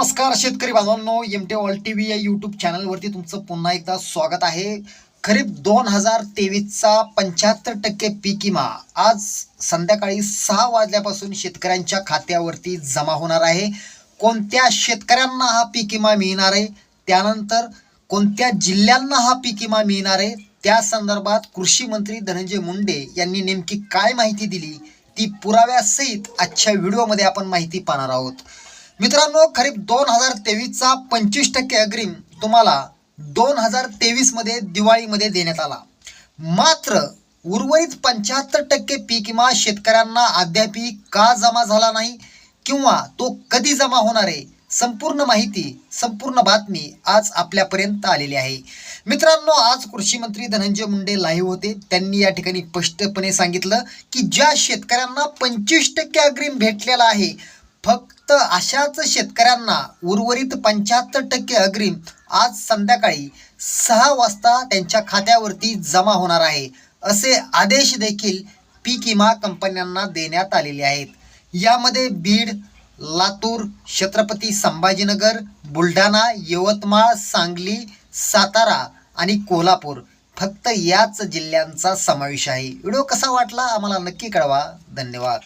नमस्कार शेतकरी बांधवांनो M T all T V या यूट्यूब चॅनलवरती तुमचं पुन्हा एकदा स्वागत आहे. खरीप दोन हजार तेवीसचा पंच्याहत्तर टक्के पीक विमा आज संध्याकाळी सहा वाजल्यापासून शेतकऱ्यांच्या खात्यावरती जमा होणार आहे. कोणत्या शेतकऱ्यांना हा पीक विमा मिळणार आहे? त्यानंतर कोणत्या जिल्ह्यांना हा पीक विमा मिळणार आहे? त्या संदर्भात कृषी मंत्री धनंजय मुंडे यांनी नेमकी काय माहिती दिली? ती पुराव्यासहित आजच्या व्हिडिओमध्ये आपण माहिती पाहणार आहोत. मित्रांनो खरीप दोन हजार तेवीसचा पंचवीस टक्के अग्रिम तुम्हाला दोन हजार तेवीसमध्ये दिवाळीमध्ये देण्यात आला. मात्र उर्वरित पंच्याहत्तर टक्के पीक विमा शेतकऱ्यांना अद्यापही का जमा झाला नाही किंवा तो कधी जमा होणार आहे संपूर्ण माहिती संपूर्ण बातमी आज आपल्यापर्यंत आलेली आहे. मित्रांनो आज कृषी मंत्री धनंजय मुंडे लाईव्ह होते. त्यांनी या ठिकाणी स्पष्टपणे सांगितलं की ज्या शेतकऱ्यांना पंचवीस टक्के अग्रिम भेटलेला आहे फक्त अशाच शेतकऱ्यांना उर्वरित पंच्याहत्तर टक्के अग्रिम आज संध्याकाळी सहा वाजता त्यांच्या खात्यावरती जमा होणार आहे असे आदेश देखील पीक विमा कंपन्यांना देण्यात आलेले आहेत. यामध्ये बीड लातूर छत्रपती संभाजीनगर बुलढाणा यवतमाळ सांगली सातारा आणि कोल्हापूर फक्त याच जिल्ह्यांचा समावेश आहे. व्हिडिओ कसा वाटला आम्हाला नक्की कळवा. धन्यवाद.